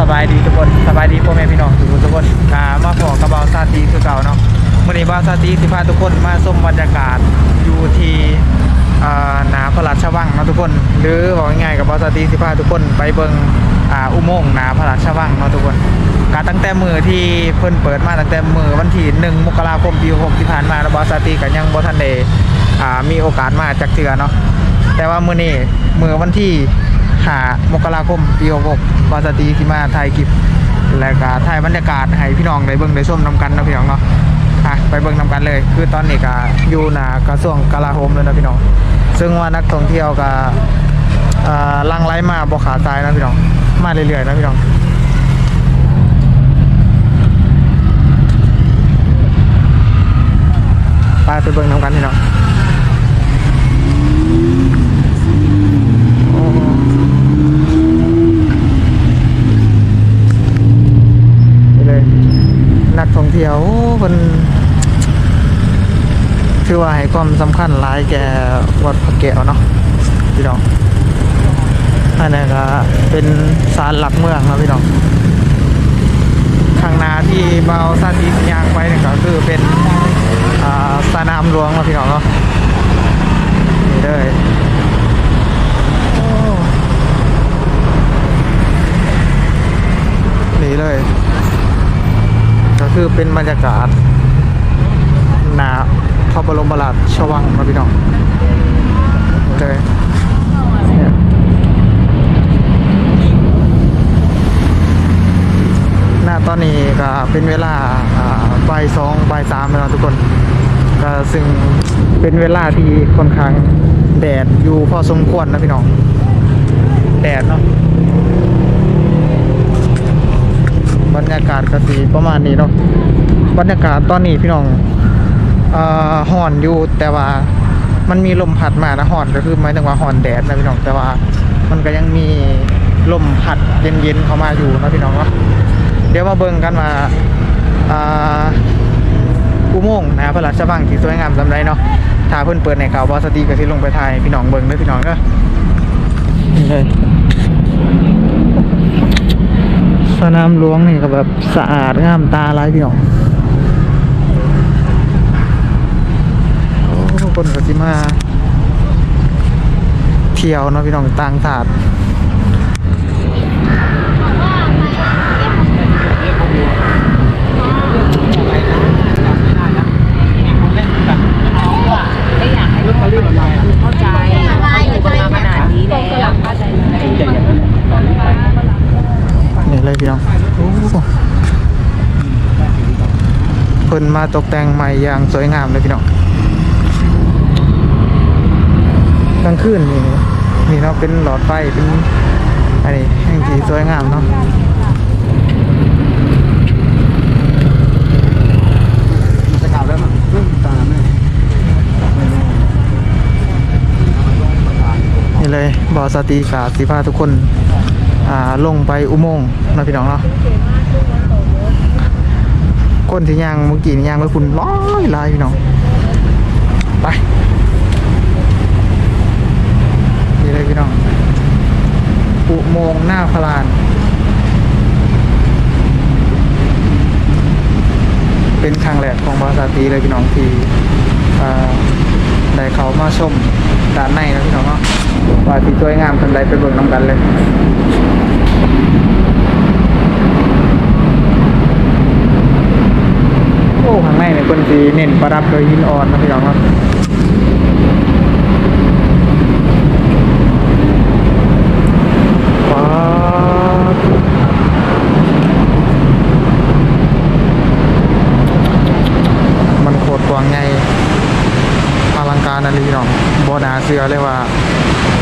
สบายดีทุกคนสบายดีพ่อแม่พี่น้องทุกคนทุกคนอ่ามาพอกระเบาซาตีคือเก่าเนาะวันนี้บ่าวซาตีสิพาทุกคนมาส้มบรรยากาศอยู่ที่อ่าหนาพระราชวังเนาะทุกคน หรือบอกง่ายๆกับบ่าวซาตีสิพาทุกคนไปเบิ่งอ่าอุโมงค์หนาพระราชวังเนาะทุกคนการตั้งแต่มือที่เพิ่นเปิดมาตั้งแต่มือวันที่หนึ่งมกราคมปีหกที่ผ่านมากระวบ่าซาตีกันยังบอทันเด้อ่ามีโอกาสมาจากเถือเนาะแต่ว่าเมื่อนี้มือวันที่ หามกราคมปีหกบอสตีที่มาถ่ายคลิปแล้วก็ถ่ายบรรยากาศให้พี่น้องได้เบิ่งได้ชมนำกันนะพี่น้องเนาะอะไปเบิ่งนำกันเลย คือตอนนี้ก็อยู่หนากระทรวงกลาโหมเลยนะพี่น้อง ซึ่งว่านักท่องเที่ยวก็อ่าลังไหลมาบ่ขาดสายนะพี่น้อง มาเรื่อยๆนะพี่น้องไปไปเบิ่งนำกันพี่น้องโอ้นี่เลย นัก เดี่ยวเพิ่นคือว่าให้ความสำคัญหลายแก่วัดพระแก้วเนาะพี่น้องอันนี้ก็เป็นศาลหลักเมืองเนาะพี่น้องข้างหน้าที่เบาซาดีสัญญางไปเนี่ยก็คือเป็นอ่าสนามหลวงเนาะพี่น้องเนาะนี่เลยโอ้นี่เลย ก็คือ เป็นบรรยากาศหนาพระบรมราชวังนะพี่น้องเลยเนี่ยหน้าตอนนี้ก็เป็นเวลาอ่าบ่ายสองบ่ายสามแล้วทุกคนก็ซึ่งเป็นเวลาที่ค่อนข้างแดดอยู่พอสมควรนะพี่น้อง แดดเนาะ รรยากาศก็สีประมาณนี้เนาะบรรยากาศตอนนี้พี่น้องห่อนอยู่แต่ว่ามันมีลมพัดมานะห่อนก็คือหมายถึงว่าห่อนแดดนะพี่น้องแต่ว่ามันก็ยังมีลมพัดเย็นๆเข้ามาอยู่นะพี่น้องเนาะเดี๋ยวมาเบิ่งกันว่าอ่าอุโมงค์นะพระราชวังที่สวยงามสำไรเนาะถ้าเพิ่นเปิดในข่าวบอสตีก็สิลงไปถ่ายพี่น้องเบิ่งเด้อพี่น้องเด้อนี่เลย สนามหลวงนี่ก็แบบสะอาดงามตาหลายพี่น้องโอ้คนก็สิมา เที่ยวเนาะพี่น้องต่างชาตินี่เลยพี่น้องโอ้ เพิ่นมาตกแต่งใหม่อย่างสวยงามเลยพี่น้องกลางคืนนี่นี่เนาะเป็นหลอดไฟเป็นอันนี้แห่งสีสวยงามเนาะนี่เลยบอสตีกาสีพาทุกคน อ่าลงไปอุโมงค์นะพี่น้องเนาะ คนที่ยางเมื่อกี้ยางไปคุณร้อยลายพี่น้องไปนี่เลยพี่น้องอุโมงค์หน้าพลานเป็นครั้งแรกของบาสาตีเลยพี่น้องที่ได้เขามาชมด้านในนะพี่น้องเนาะว่าที่สวยงามทันใดไปเบิ่งน้ำกันเลย โอ้ ข้างในเนี่ยคนสีเน้นประดับโดยหินอ่อนนะพี่น้องครับมันโคตรกว้างใหญ่อลังการนะพี่น้องบอนาเสือเลยว่า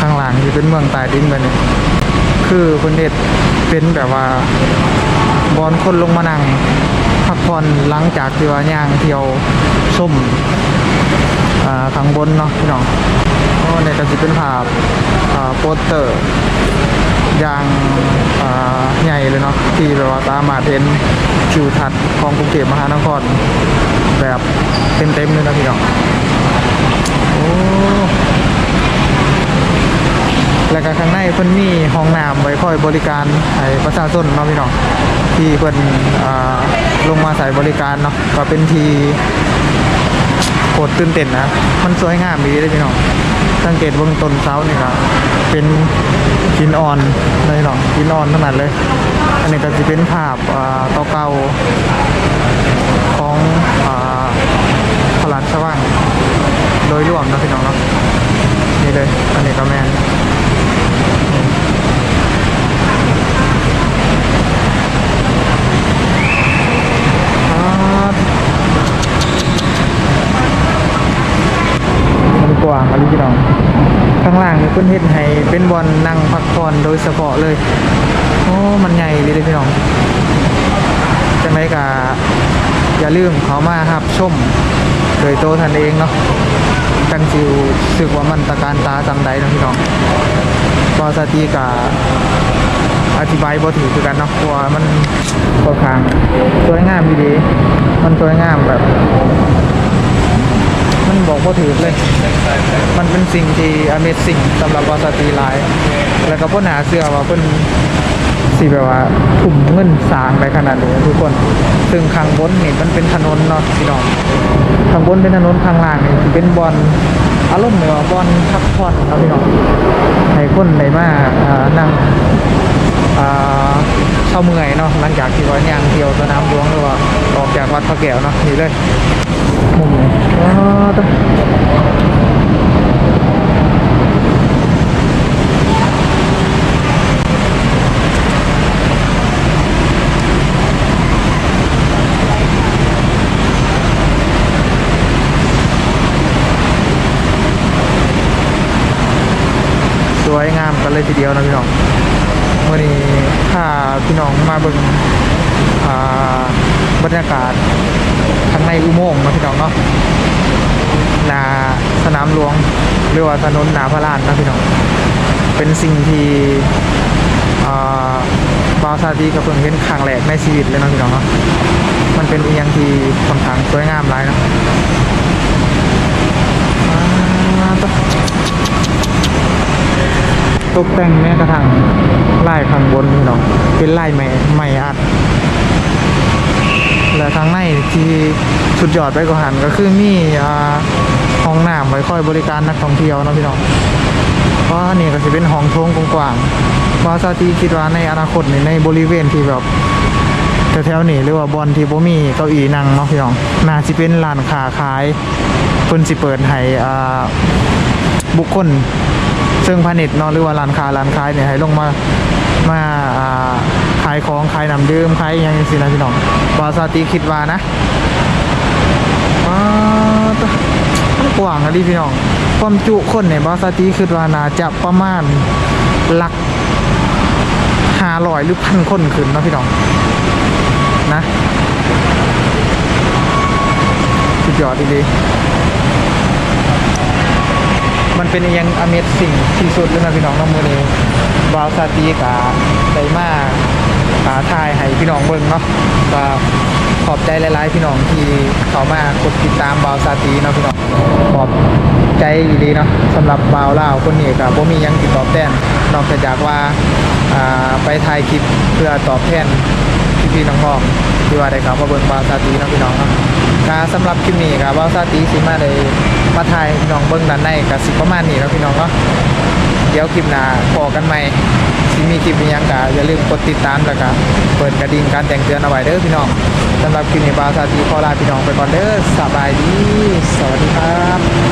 ข้างหลังที่เป็นเมืองใต้ดินไปเนี่ย คือคนเด็ดเป็นแบบว่าบอลคนลงมานั่งพักผ่อนหลังจากที่ว่าย่างเที่ยวส้มอ่าข้างบนเนาะพี่น้องโอ้เนี่ยก็จะเป็นภาพโปสเตอร์อย่างใหญ่เลยเนาะที่แบบว่าสามารถเห็นทิวทัศน์ของกรุงเทพมหานคร แบบเต็มๆเลยนะพี่น้องโอ้ แล้วก็ข้างในเพิ่นมีห้องน้ำไว้คอยบริการให้ประชาชนเนาะพี่น้องที่เพิ่นลงมาใส่บริการเนาะก็เป็นทีโคตรตื่นเต้นนะมันสวยงามดีเลยพี่น้องสังเกตเบื้องต้นเสานี่ครับเป็นหินอ่อนเลยเนาะหินอ่อนขนาดเลย อันนี้ก็จะเป็นภาพอ่าเก่าๆของอ่าพระราชวังโดยรวมนะพี่น้องเนาะนี่เลย อันนี้ก็แมนอ่า มันกว้างอะไรพี่น้อง ข้างล่างนี่เพิ่นเฮ็ดให้เป็นบอลนั่งพักผ่อนโดยเฉพาะเลย โอ้ มันใหญ่เลยเด้อพี่น้องจังไดก็อย่าลืมเขามาครับชมโดยโตท่านเองเนาะจังสิวสึกว่ามันตะการตาจำใดเนะพี่น้องบอสตีกะอธิบายบ่ถือคือกันเนาะเพราะว่ามันค่อนข้างสวยงามดีๆมันสวยงามแบบ บอกว่าถือเลย มันเป็นสิ่งที่ Amazing สำหรับบอสตีไลน์แล้วก็พ่นหาเสื้อว่าเพิ่นสิแบบว่าถุ่มเงินสางไปขนาดนี้ทุกคน ซึ่งข้างบนนี่มันเป็นถนนเนาะพี่น้องข้างบนเป็นถนนข้างล่างนี่เป็นบอลอารมณ์เหมือนว่าบอลพักผ่อนเนาะพี่น้องให้คนได้มาอ่านั่งอ่าเช้าเมื่อยเนาะหลังจากที่ว่าย่างเที่ยวสนามหลวงหรือว่าออกจากวัดพระแก้วเนาะนี่เลย มุมนี้ว้าวตะสวยงามกันเลยทีเดียวนะพี่น้องเมื่อนี้ถ้าพี่น้องมาเบิ่งอ่าบรรยากาศ อุโมงค์นะพี่น้องเนาะนาสนามหลวงหรือว่าถนนนาพระลานนะพี่น้องเป็นสิ่งที่อาบาวซาดีกับเพิ่งเห็นครั้งแรกในชีวิตเลยนะพี่น้องเนาะมันเป็นอีกอย่างที่ค่อนข้างสวยงามหลายนะตกแต่งแม้กระทั่งลายข้างบนพี่น้องเป็นไลายไม้ไม้อัด และทางในที่สุดยอดไปกว่าหันก็คือมีอ่าห้องน้ำไว้คอยบริการนักท่องเที่ยวนะพี่น้องเพราะนี่ก็จะเป็นห้องโถงกว้างๆบาซาตีคิดว่าในอนาคตนี่ในบริเวณที่แบบแถวๆนี่หรือว่าบอลที่บ่มีเก้าอี้นั่งเนาะพี่น้องน่าสิเป็นร้านค้าขายเพิ่นสิเปิดให้อ่าบุคคลเชิงพาณิชย์เนาะหรือว่าร้านค้าร้านขายเนี่ยให้ลงมามาอ่า ขายของขายน้ำดื่มขายอหยังสินะพี่น้องบาซาตีคิดว่านะว้าวตะมันกว้างอะดิพี่น้องความจุคนในบาซาตีคิดว่าน่าจะประมาณหลักห้าร้อยหรือพันคนขึ้นเนาะพี่น้องนะสุดยอดดีๆมันเป็นอหยังอเมซสิ่งที่สุดเลยนะพี่น้องน้องมือนี้บาวซาตีกาไดมาาทายให้พี่น้องเบิ่งเนาะก็ขอบใจหลาย ๆ พี่น้องที่เขามากดติดตามบาวซาตีเนาะพี่น้องขอบใจดีเนาะสำหรับบาวล่าวคนนี้ก็บ่มียังติดตอบแทนนอกจากว่าไปถ่ายคลิปเพื่อตอบแทนพี่ๆน้องๆที่ว่าได้ครับมาเบิ่งบาวซาตีเนาะพี่น้องเนาะก็สำหรับคลิปนี้ครับบาวซาตีสิมาได้มาถ่ายพี่น้องเบิ่งด้านในก็สิประมาณนี้เนาะพี่น้องเนาะ เดี๋ยวคลิปหน้าพอกันใหมที่มีคลิปอีหยังกะอย่าลืมกดติดตามแล้วก็เปิดกระดิ่งการแจ้งเตือนเอาไว้เด้อพี่น้องสำหรับคลิปนี้บาวซาตีขอลาพี่น้องไปก่อนเด้อสบายดี สวัสดีครับ